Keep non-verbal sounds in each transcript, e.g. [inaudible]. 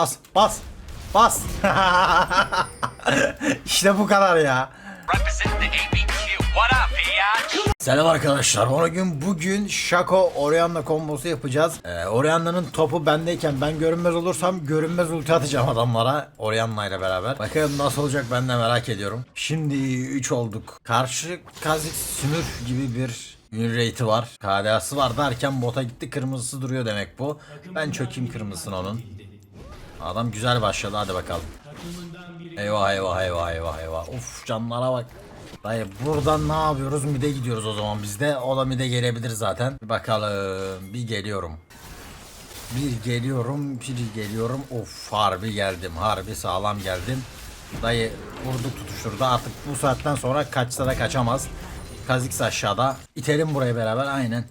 Bas bas bas. [laughs] işte bu kadar ya. Selam arkadaşlar. Bugün bugün Shaco Orianna kombosu yapacağız. Ee, Orianna'nın topu bendeyken ben görünmez olursam görünmez ulti atacağım adamlara Orianna ile beraber. Bakalım nasıl olacak ben de merak ediyorum. Şimdi 3 olduk. Karşı Kazik Sümür gibi bir win rate'i var. KDA'sı var derken bota gitti kırmızısı duruyor demek bu. Ben çökeyim kırmızısını onun. Adam güzel başladı hadi bakalım. Eyvah eyvah eyvah eyvah eyvah. Uf canlara bak. Dayı buradan ne yapıyoruz? Mide gidiyoruz o zaman biz de. O da mide gelebilir zaten. Bir bakalım. Bir geliyorum. Bir geliyorum. Bir geliyorum. Of harbi geldim. Harbi sağlam geldim. Dayı vurduk tutuşturdu. Artık bu saatten sonra kaçsa da kaçamaz. Kazix aşağıda. İtelim buraya beraber. Aynen.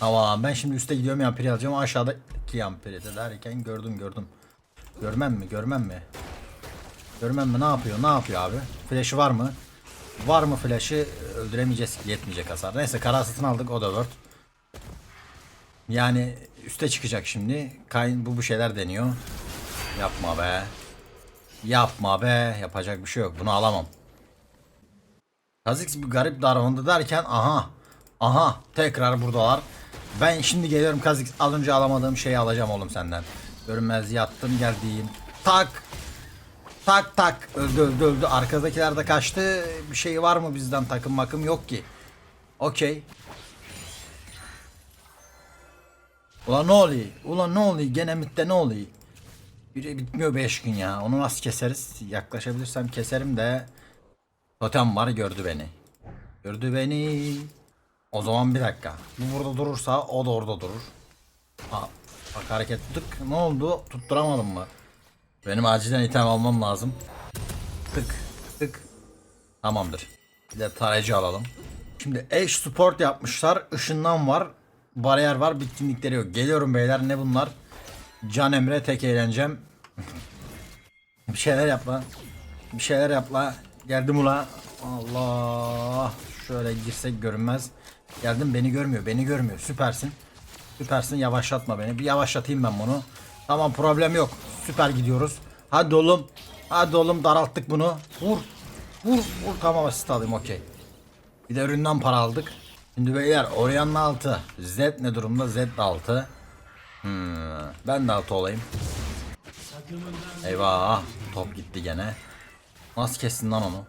Tamam ben şimdi üste gidiyorum yampiri alacağım. Aşağıdaki yampiri de derken gördüm gördüm. Görmem mi? Görmem mi? Görmem mi? Ne yapıyor? Ne yapıyor abi? Flash'ı var mı? Var mı flash'ı? Öldüremeyeceğiz yetmeyecek hasar. Neyse kara satın aldık o da word. Yani üste çıkacak şimdi. Kayn bu bu şeyler deniyor. Yapma be. Yapma be. Yapacak bir şey yok. Bunu alamam. Kha'Zix bir garip davrandı derken aha. Aha tekrar buradalar. Ben şimdi geliyorum Kha'Zix alınca alamadığım şeyi alacağım oğlum senden. Görünmez yattım geldiğim. Tak. Tak tak. Öldü öldü öldü. Arkadakiler de kaçtı. Bir şey var mı bizden takım makım yok ki. Okey. Ulan ne oluyor? Ulan ne oluyor? Gene mitte ne oluyor? Biri bitmiyor 5 gün ya. Onu nasıl keseriz? Yaklaşabilirsem keserim de. Totem var gördü beni. Gördü beni. O zaman bir dakika. Bu burada durursa o da orada durur. Ha, bak hareket tık. Ne oldu? Tutturamadım mı? Benim acilen item almam lazım. Tık tık. Tamamdır. Bir de tarayıcı alalım. Şimdi Edge Support yapmışlar. Işından var. Bariyer var. Bitkinlikleri yok. Geliyorum beyler. Ne bunlar? Can Emre tek eğlencem. [laughs] bir şeyler yap. Bir şeyler yap. Geldim ula. Allah. Şöyle girsek görünmez. Geldim beni görmüyor. Beni görmüyor. Süpersin. Süpersin yavaşlatma beni. Bir yavaşlatayım ben bunu. Tamam problem yok. Süper gidiyoruz. Hadi oğlum. Hadi oğlum daralttık bunu. Vur. Vur. Vur tamam asist alayım okey. Bir de üründen para aldık. Şimdi beyler Orian'ın altı. Z ne durumda? Z altı. Hmm, ben de altı olayım. Eyvah. Top gitti gene. Nasıl kestin lan onu?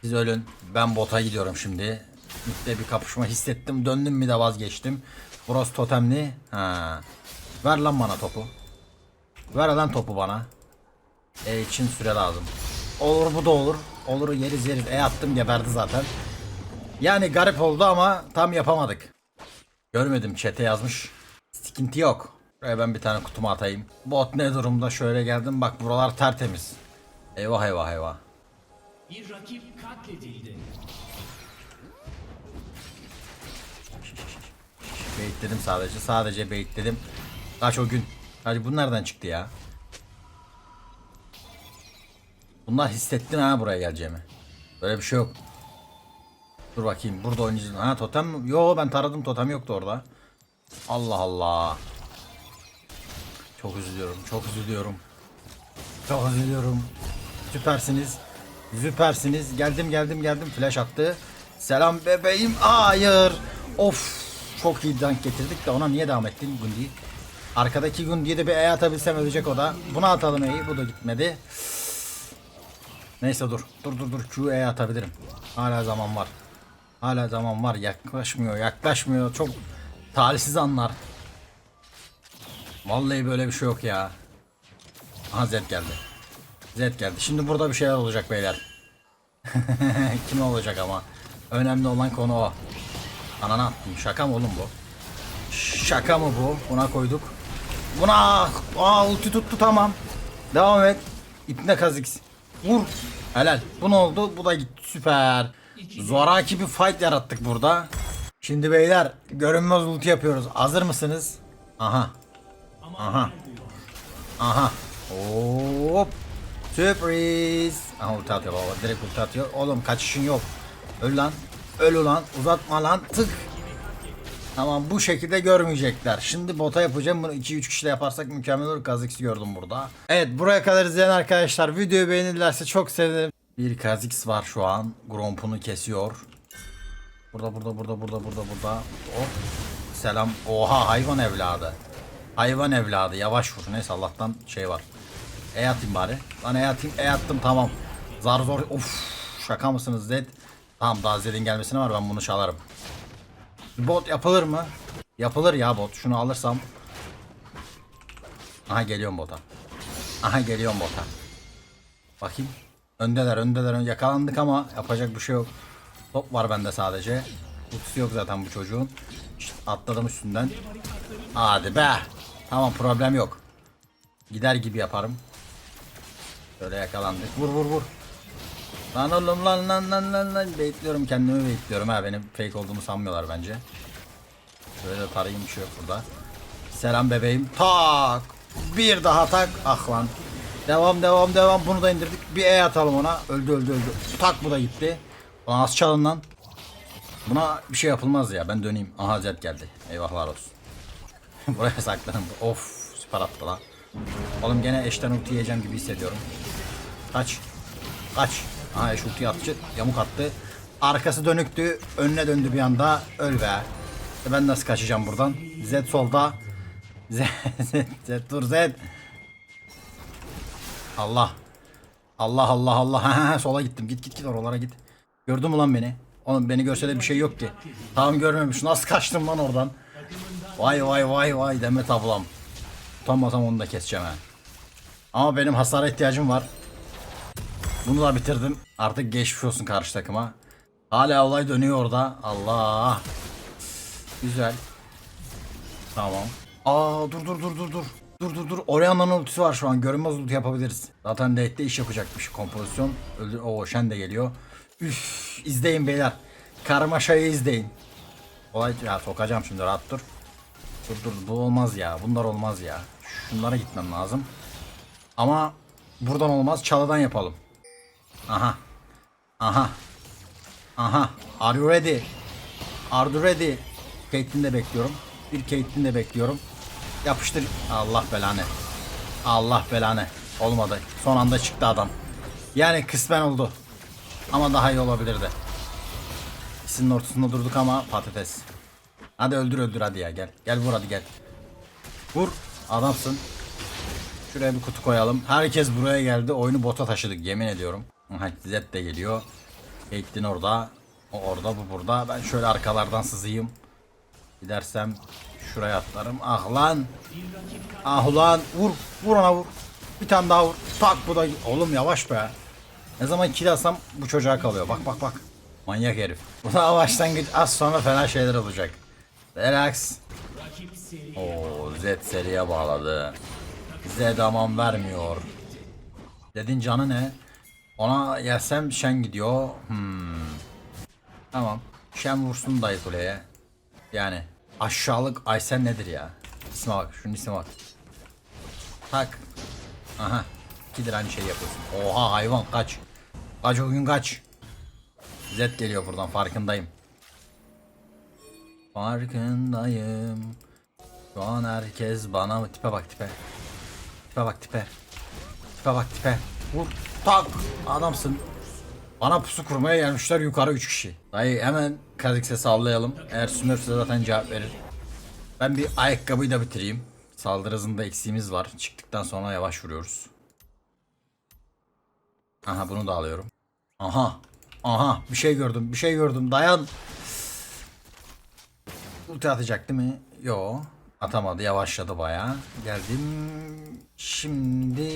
Siz ölün. Ben bota gidiyorum şimdi. Mitte bir kapışma hissettim. Döndüm mi de vazgeçtim. Burası totemli. Ha. Ver lan bana topu. Ver lan topu bana. E için süre lazım. Olur bu da olur. Olur yeriz yeriz. E attım geberdi zaten. Yani garip oldu ama tam yapamadık. Görmedim çete yazmış. Sıkıntı yok. Buraya ben bir tane kutumu atayım. Bot ne durumda? Şöyle geldim. Bak buralar tertemiz. Eyvah eyvah eyvah. Bir rakip katledildi. Baitledim sadece. Sadece baitledim. Kaç o gün. Hadi bu nereden çıktı ya? Bunlar hissettin ha buraya geleceğimi. Böyle bir şey yok. Dur bakayım burada oynayacağız. Ha totem? Yo ben taradım totem yoktu orada. Allah Allah. Çok üzülüyorum. Çok üzülüyorum. Çok üzülüyorum. Süpersiniz. Süpersiniz. Geldim geldim geldim. Flash attı. Selam bebeğim. Hayır. Of. Çok iyi dank getirdik de ona niye devam ettin Gundi? Arkadaki Gundi'ye de bir E atabilsem ölecek o da. Buna atalım E'yi. Bu da gitmedi. Neyse dur. Dur dur dur. Q'ye atabilirim. Hala zaman var. Hala zaman var. Yaklaşmıyor. Yaklaşmıyor. Çok talihsiz anlar. Vallahi böyle bir şey yok ya. Aha Z geldi. Z geldi. Şimdi burada bir şeyler olacak beyler. [laughs] Kim olacak ama? Önemli olan konu o. Anana attım. Şaka mı oğlum bu? Şaka mı bu? Buna koyduk. Buna aa ulti tuttu tamam. Devam et. İpne kazık. Vur. Helal. Bu ne oldu? Bu da gitti. Süper. Zoraki bir fight yarattık burada. Şimdi beyler görünmez ulti yapıyoruz. Hazır mısınız? Aha. Aha. Aha. Hop. Sürpriz. Aha ulti atıyor baba. Direkt ulti atıyor. Oğlum kaçışın yok. Öl lan. Öl ulan. Uzatma lan. Tık. Tamam bu şekilde görmeyecekler. Şimdi bota yapacağım. Bunu 2-3 kişiyle yaparsak mükemmel olur. Kazix gördüm burada. Evet buraya kadar izleyen arkadaşlar videoyu beğenirlerse çok sevinirim. Bir Kazix var şu an. Gromp'unu kesiyor. Burada burada burada burada burada burada. Hop. Selam. Oha hayvan evladı. Hayvan evladı. Yavaş vur. Neyse Allah'tan şey var. E atayım bari. Lan e atayım. E attım tamam. Zar zor. Of. Şaka mısınız Zed? Tamam daha Zed'in gelmesine var ben bunu çalarım. Bot yapılır mı? Yapılır ya bot. Şunu alırsam. Aha geliyorum bota. Aha geliyorum bota. Bakayım. Öndeler öndeler. ön- Yakalandık ama yapacak bir şey yok. Top var bende sadece. Ultisi yok zaten bu çocuğun. İşte atladım üstünden. Hadi be. Tamam problem yok. Gider gibi yaparım. Böyle yakalandık. Vur vur vur. Lan oğlum lan lan lan lan lan. Bekliyorum kendimi bekliyorum ha. Benim fake olduğumu sanmıyorlar bence. Şöyle de tarayayım bir şey yok burada. Selam bebeğim. Tak. Bir daha tak. Ah lan. Devam devam devam. Bunu da indirdik. Bir E atalım ona. Öldü öldü öldü. Tak bu da gitti. Ulan az çalın lan. Buna bir şey yapılmaz ya. Ben döneyim. Aha Zed geldi. Eyvahlar olsun. [laughs] Buraya saklanın. Of süper attı lan. Oğlum gene eşten ulti yiyeceğim gibi hissediyorum. Kaç. Kaç. Aha eş ulti attı. Yamuk attı. Arkası dönüktü. Önüne döndü bir anda. Öl be. E Ben nasıl kaçacağım buradan? Z solda. [laughs] Z, Z, Z dur Z. Allah. Allah Allah Allah. Sola gittim. Git git git oralara git. Gördün mü lan beni? Oğlum beni görse de bir şey yok ki. Tamam görmemiş. Nasıl kaçtım lan oradan? Vay vay vay vay Demet ablam. Utanmasam onu da keseceğim ha. Ama benim hasara ihtiyacım var. Bunu da bitirdim. Artık geçmiş olsun karşı takıma. Hala olay dönüyor orada. Allah. Güzel. Tamam. Aa dur dur dur dur dur. Dur dur dur. Orianna'nın ultisi var şu an. Görünmez ulti yapabiliriz. Zaten date'de iş yapacakmış kompozisyon. Öldür o Shen de geliyor. Üf izleyin beyler. Karmaşayı izleyin. Olay ya sokacağım şimdi rahat dur. Dur dur bu olmaz ya. Bunlar olmaz ya. Şunlara gitmem lazım. Ama buradan olmaz. Çalıdan yapalım. Aha. Aha. Aha. Are you ready? Are you ready? Caitlyn de bekliyorum. Bir Caitlyn de bekliyorum. Yapıştır. Allah belanı. Allah belanı. Olmadı. Son anda çıktı adam. Yani kısmen oldu. Ama daha iyi olabilirdi. İkisinin ortasında durduk ama patates. Hadi öldür öldür hadi ya gel. Gel vur hadi gel. Vur. Adamsın. Şuraya bir kutu koyalım. Herkes buraya geldi. Oyunu bota taşıdık yemin ediyorum. Zed de geliyor. Caitlyn orada. O orada bu burada. Ben şöyle arkalardan sızayım. Gidersem şuraya atlarım. Ah lan. Ah ulan. Vur. Vur ona vur. Bir tane daha vur. Tak bu da. Oğlum yavaş be. Ne zaman kill alsam bu çocuğa kalıyor. Bak bak bak. Manyak herif. Bu da başlangıç. Az sonra fena şeyler olacak. Relax. Oo Z seriye bağladı. Z aman vermiyor. Dedin canı ne? Ona yersem Shen gidiyor. Hmm. Tamam. Shen vursun dayı kuleye. Yani aşağılık Aysen nedir ya? İsme bak. Şunun isme bak. Tak. Aha. İkidir aynı şey yapıyorsun. Oha hayvan kaç. Kaç o gün kaç. Z geliyor buradan farkındayım. Farkındayım. Şu an herkes bana? Tipe bak tipe. Tipe bak tipe. Tipe bak tipe. Vur. Tak. Adamsın. Bana pusu kurmaya gelmişler yukarı 3 kişi. Dayı hemen Kazikse sallayalım. Eğer Smurf zaten cevap verir. Ben bir ayakkabıyı da bitireyim. Saldırı hızında eksiğimiz var. Çıktıktan sonra yavaş vuruyoruz. Aha bunu da alıyorum. Aha. Aha bir şey gördüm. Bir şey gördüm. Dayan. Ulti atacak değil mi? Yo. Atamadı. Yavaşladı bayağı. Geldim. Şimdi...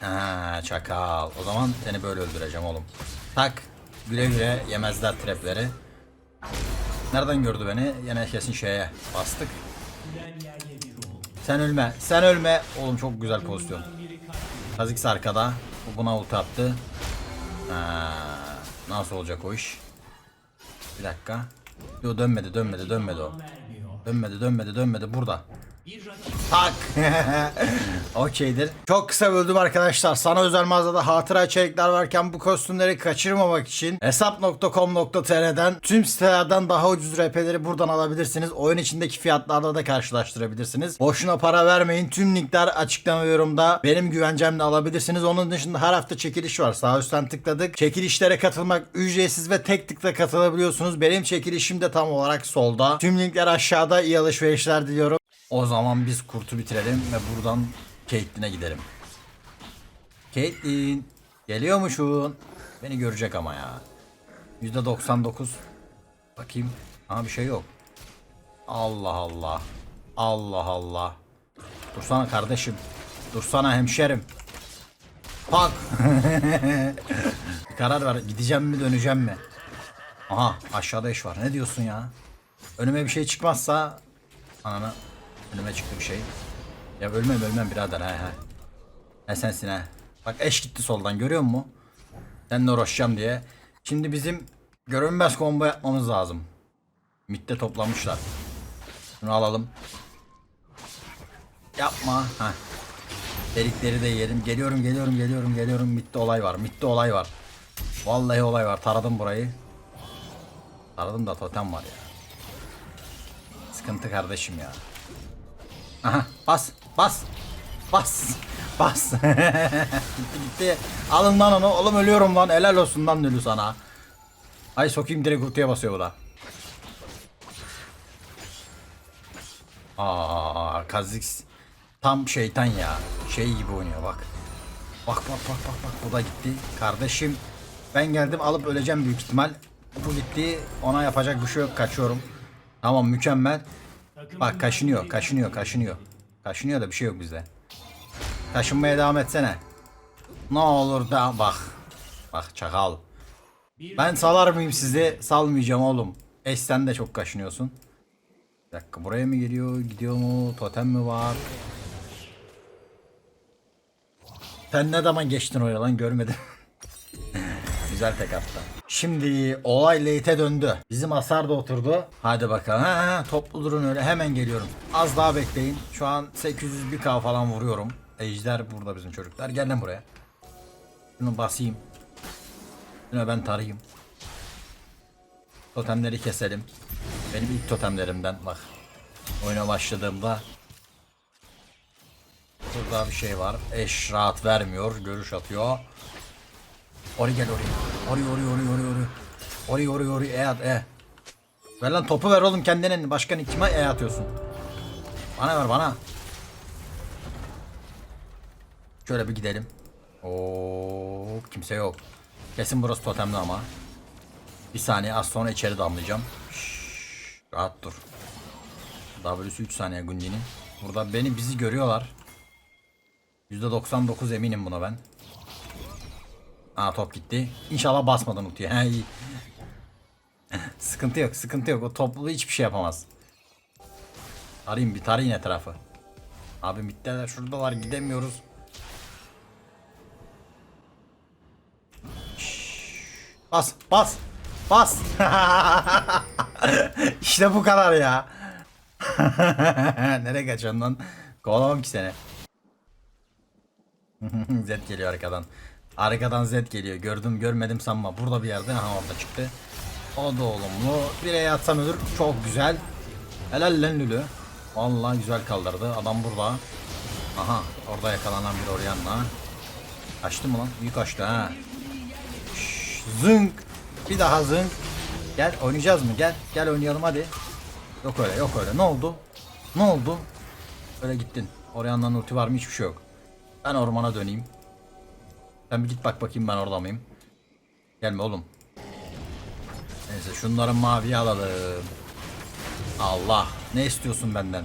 Ha çakal. O zaman seni böyle öldüreceğim oğlum. Tak. Güle güle yemezler trapleri. Nereden gördü beni? Yine kesin şeye bastık. Sen ölme. Sen ölme. Oğlum çok güzel pozisyon. Kazix arkada. Bu buna ulti attı. Ha, nasıl olacak o iş? Bir dakika. Yo dönmedi dönmedi dönmedi o. Dönmedi dönmedi dönmedi burada. Tak. [laughs] Okeydir. Çok kısa böldüm arkadaşlar. Sana özel mağazada hatıra içerikler varken bu kostümleri kaçırmamak için hesap.com.tr'den tüm sitelerden daha ucuz RP'leri buradan alabilirsiniz. Oyun içindeki fiyatlarla da karşılaştırabilirsiniz. Boşuna para vermeyin. Tüm linkler açıklama yorumda. Benim güvencemle alabilirsiniz. Onun dışında her hafta çekiliş var. Sağ üstten tıkladık. Çekilişlere katılmak ücretsiz ve tek tıkla katılabiliyorsunuz. Benim çekilişim de tam olarak solda. Tüm linkler aşağıda. İyi alışverişler diliyorum. O zaman biz kurtu bitirelim ve buradan Caitlyn'e gidelim. Caitlyn geliyormuşsun. Beni görecek ama ya. %99. Bakayım. Ama bir şey yok. Allah Allah. Allah Allah. Dursana kardeşim. Dursana hemşerim. Bak. [laughs] Karar ver. Gideceğim mi döneceğim mi? Aha aşağıda iş var. Ne diyorsun ya? Önüme bir şey çıkmazsa Anana önüme çıktı bir şey. Ya ölmem ölmem birader he he. Ne sensin he. Bak eş gitti soldan görüyor musun? Seninle uğraşacağım diye. Şimdi bizim görünmez combo yapmamız lazım. Mitte toplamışlar. Şunu alalım. Yapma. Heh. Delikleri de yiyelim. Geliyorum geliyorum geliyorum geliyorum. Mitte olay var. Mitte olay var. Vallahi olay var. Taradım burayı. Taradım da totem var ya. Sıkıntı kardeşim ya. Aha bas bas bas bas. [laughs] gitti gitti. Alın lan onu. Oğlum ölüyorum lan. Helal olsun lan Lülü sana. Ay sokayım direkt kutuya basıyor bu da. Aa Kazix tam şeytan ya. Şey gibi oynuyor bak. Bak bak bak bak bak bu da gitti. Kardeşim ben geldim alıp öleceğim büyük ihtimal. Bu gitti. Ona yapacak bir şey yok. Kaçıyorum. Tamam mükemmel. Bak kaşınıyor, kaşınıyor, kaşınıyor. Kaşınıyor da bir şey yok bizde. Kaşınmaya devam etsene. Ne olur da bak. Bak çakal. Ben salar mıyım sizi? Salmayacağım oğlum. Eş sen de çok kaşınıyorsun. Bir dakika buraya mı geliyor? Gidiyor mu? Totem mi var? Sen ne zaman geçtin oraya lan görmedim. [laughs] Güzel tek attı. Şimdi olay late'e döndü. Bizim hasar da oturdu. Hadi bakalım. Ha, ha, toplu durun öyle. Hemen geliyorum. Az daha bekleyin. Şu an 801k falan vuruyorum. Ejder burada bizim çocuklar. Gel lan buraya. Şunu basayım. Şunu ben tarayayım. Totemleri keselim. Benim ilk totemlerimden bak. Oyuna başladığımda Burada bir şey var. Eş rahat vermiyor. Görüş atıyor. Ori gel Ori. Ori Ori Ori Ori Ori. Ori Ori Ori e at e. Ver lan topu ver oğlum kendine. Başkan kime e atıyorsun? Bana ver bana. Şöyle bir gidelim. Oo kimse yok. Kesin burası totemli ama. Bir saniye az sonra içeri damlayacağım. Şşş, rahat dur. W'su 3 saniye Gundi'nin. Burada beni bizi görüyorlar. %99 eminim buna ben. Aa top gitti. İnşallah basmadan ultiye. He sıkıntı yok, sıkıntı yok. O toplu hiçbir şey yapamaz. Arayayım bir tarayın etrafı. Abi mitteler şuradalar gidemiyoruz. Bas, bas, bas. [laughs] işte bu kadar ya. [laughs] Nereye kaçıyorsun lan? Kovalamam ki seni. [laughs] Zed geliyor arkadan. Arkadan Zed geliyor. Gördüm görmedim sanma. Burada bir yerde. Aha orada çıktı. O da olumlu. Bireye atsam ölür. Çok güzel. Helal lan Lülü. Vallahi güzel kaldırdı. Adam burada. Aha orada yakalanan bir Orion'la. Kaçtı mı lan? Büyük kaçtı ha. Şşş, zınk. Bir daha zınk. Gel oynayacağız mı? Gel. Gel oynayalım hadi. Yok öyle yok öyle. Ne oldu? Ne oldu? Öyle gittin. Orion'dan ulti var mı? Hiçbir şey yok. Ben ormana döneyim. Sen bir git bak bakayım ben orada mıyım. Gelme oğlum. Neyse şunları maviye alalım. Allah. Ne istiyorsun benden?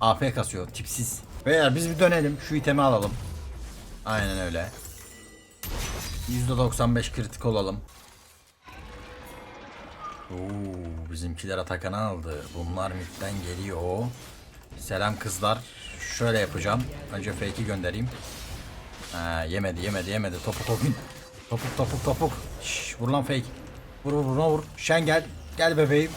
AP kasıyor. Tipsiz. Beyler biz bir dönelim. Şu itemi alalım. Aynen öyle. %95 kritik olalım. Oo, bizimkiler Atakan'ı aldı. Bunlar midden geliyor. Selam kızlar. Şöyle yapacağım. Önce fake'i göndereyim. Ha, yemedi yemedi yemedi. Topuk topuk. Topuk topuk topuk. Şş, vur lan fake. Vur vur vur vur. Şen gel. Gel bebeğim.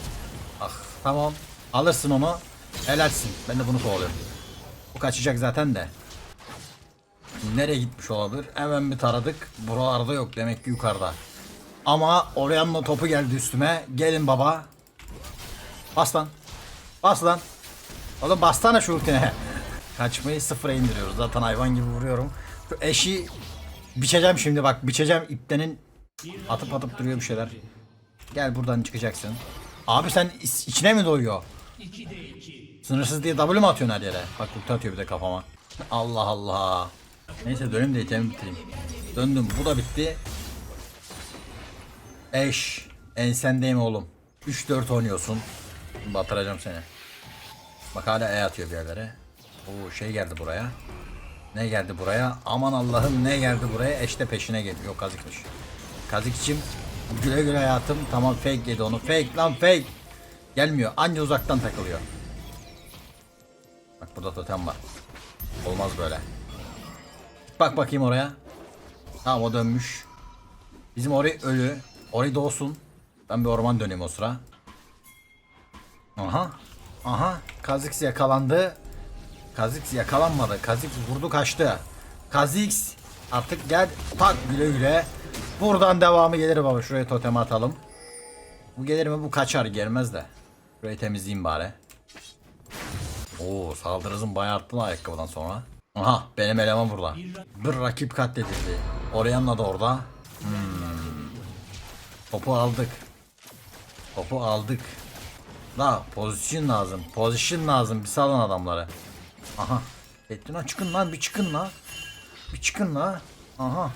Ah tamam. Alırsın onu. Helalsin. Ben de bunu kovalıyorum. Bu kaçacak zaten de. Nereye gitmiş olabilir? Hemen bir taradık. Buralarda yok demek ki yukarıda. Ama Orianna topu geldi üstüme. Gelin baba. Bas lan. Bas lan. Oğlum bastana şu ultine. [laughs] Kaçmayı sıfıra indiriyoruz. Zaten hayvan gibi vuruyorum. Eşi biçeceğim şimdi bak. Biçeceğim iptenin atıp atıp duruyor bir şeyler. Gel buradan çıkacaksın. Abi sen içine mi doyuyor? 2'de 2. Sınırsız diye W mu atıyorsun her yere? Bak ulti atıyor bir de kafama. Allah Allah. Neyse döneyim de itemi bitireyim. Döndüm bu da bitti. Eş. Ensendeyim oğlum. 3-4 oynuyorsun. Batıracağım seni. Bak hala E atıyor bir yerlere. Oo şey geldi buraya. Ne geldi buraya? Aman Allah'ım ne geldi buraya? Eş de peşine geliyor. Kazıkmış. Kazıkçım güle güle hayatım. Tamam fake yedi onu. Fake lan fake. Gelmiyor. Anca uzaktan takılıyor. Bak burada totem var. Olmaz böyle. Bak bakayım oraya. Tamam o dönmüş. Bizim orayı ölü. Orayı doğsun. Ben bir orman döneyim o sıra. Aha. Aha. Kazix yakalandı. Kazix yakalanmadı. Kazix vurdu kaçtı. Kazix artık gel. Tak güle güle. Buradan devamı gelir baba. Şuraya totem atalım. Bu gelir mi? Bu kaçar. Gelmez de. Şurayı temizleyeyim bari. Oo saldırı hızım bayağı arttı ayakkabıdan sonra. Aha benim eleman burada. Bir rakip katledildi. Orianna da orada. Hmm. Topu aldık. Topu aldık. La pozisyon lazım. Pozisyon lazım. Bir salın adamları. Aha. Ettin ha çıkın lan bir çıkın lan. Bir çıkın lan. Aha.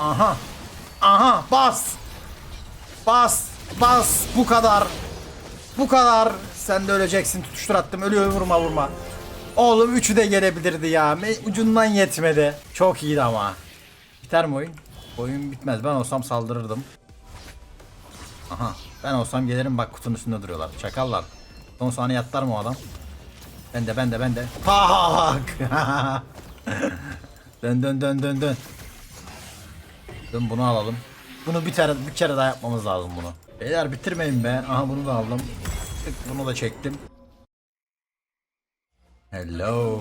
Aha. Aha bas. Bas. Bas. Bu kadar. Bu kadar. Sen de öleceksin. Tutuştur attım. Ölüyor vurma vurma. Oğlum üçü de gelebilirdi ya. Ucundan yetmedi. Çok iyiydi ama. Biter mi oyun? Oyun bitmez. Ben olsam saldırırdım. Aha. Ben olsam gelirim bak kutunun üstünde duruyorlar. Çakallar. Son saniye atlar mı o adam? Ben de ben de ben de. Tak. dön dön dön dön dön. Dön bunu alalım. Bunu bir kere, bir kere daha yapmamız lazım bunu. Beyler bitirmeyin be. Aha bunu da aldım. Tık, Bunu da çektim. Hello.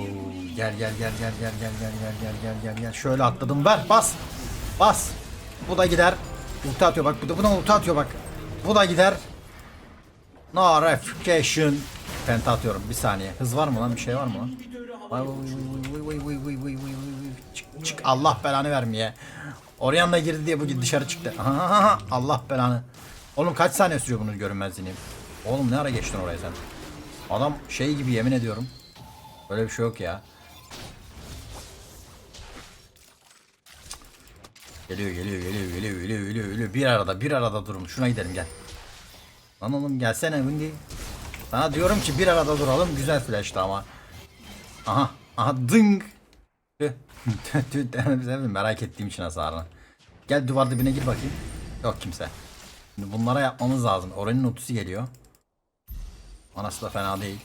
Gel gel gel gel gel gel gel gel gel gel gel gel. Şöyle atladım. Ver bas. Bas. Bu da gider. Ulti atıyor bak. Bu da buna ulti atıyor bak. Bu da gider. No refication. Penta atıyorum bir saniye. Hız var mı lan bir şey var mı lan? Vay vay vay vay vay vay vay vay Çık çık Allah belanı vermeye. Oraya da girdi diye bu dışarı çıktı. Aha, Allah belanı. Oğlum kaç saniye sürüyor bunun görünmezliğini? Oğlum ne ara geçtin oraya sen? Adam şey gibi yemin ediyorum. Böyle bir şey yok ya. Geliyor geliyor geliyor geliyor geliyor geliyor geliyor. Bir arada bir arada durun. Şuna gidelim gel. Lan oğlum gelsene Windy. Sana diyorum ki bir arada duralım. Güzel flash'tı ama. Aha. Aha demem, Merak ettiğim için hasarını. Gel duvar dibine gir bakayım. Yok kimse. Şimdi bunlara yapmamız lazım. Oranın notusu geliyor. Anası da fena değil.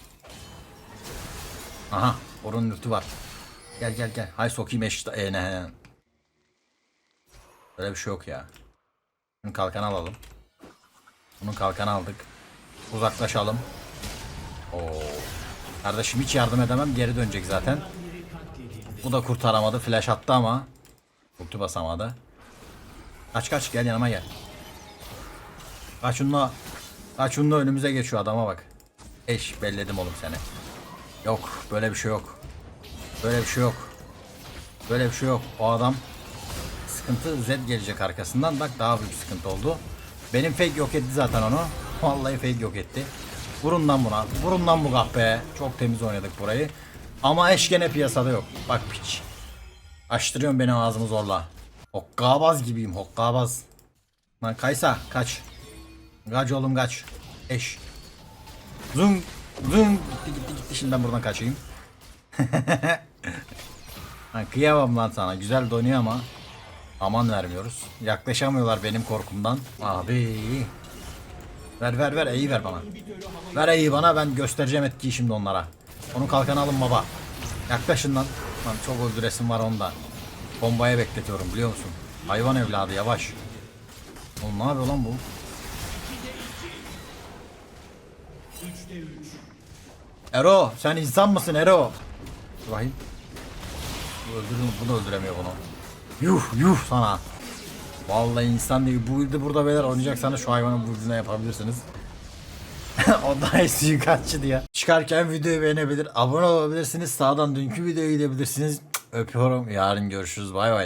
Aha. Oranın lütü var. Gel gel gel. Hay sokayım eşit. E, ne? Böyle bir şey yok ya. Şimdi kalkan alalım. Bunun kalkanı aldık. Uzaklaşalım. Oo. Kardeşim hiç yardım edemem. Geri dönecek zaten. Bu da kurtaramadı. Flash attı ama. Ulti basamadı. Kaç kaç gel yanıma gel. Kaç şunla. Kaç şunla önümüze geçiyor adama bak. Eş belledim oğlum seni. Yok böyle bir şey yok. Böyle bir şey yok. Böyle bir şey yok. O adam sıkıntı Z gelecek arkasından. Bak daha büyük sıkıntı oldu. Benim fake yok etti zaten onu. [laughs] Vallahi fake yok etti. Vurun lan buna. Vurun lan bu kahpe. Çok temiz oynadık burayı. Ama eş gene piyasada yok. Bak piç. Açtırıyorsun beni ağzımı zorla. Hokkabaz gibiyim hokkabaz. Lan Kaysa kaç. Kaç oğlum kaç. Eş. Zung. Zung. Gitti gitti gitti. Şimdi ben buradan kaçayım. [laughs] Lan kıyamam lan sana. Güzel donuyor ama. Aman vermiyoruz. Yaklaşamıyorlar benim korkumdan. Abi. Ver ver ver E'yi ver bana. Ver E'yi bana ben göstereceğim etkiyi şimdi onlara. Onu kalkanı alın baba. Yaklaşın lan. Lan çok öldüresim var onda. Bombaya bekletiyorum biliyor musun? Hayvan evladı yavaş. Oğlum ne yapıyor lan bu? Ero sen insan mısın Ero? Dur Bakayım. Bu öldürür bu da öldüremiyor bunu. Yuh yuh sana. Vallahi insan değil. Bu build'i burada beyler oynayacaksanız şu hayvanın build'ine yapabilirsiniz. [laughs] o daha iyi suikastçı diye. Çıkarken videoyu beğenebilir, abone olabilirsiniz. Sağdan dünkü videoya gidebilirsiniz. Öpüyorum. Yarın görüşürüz. Bay bay.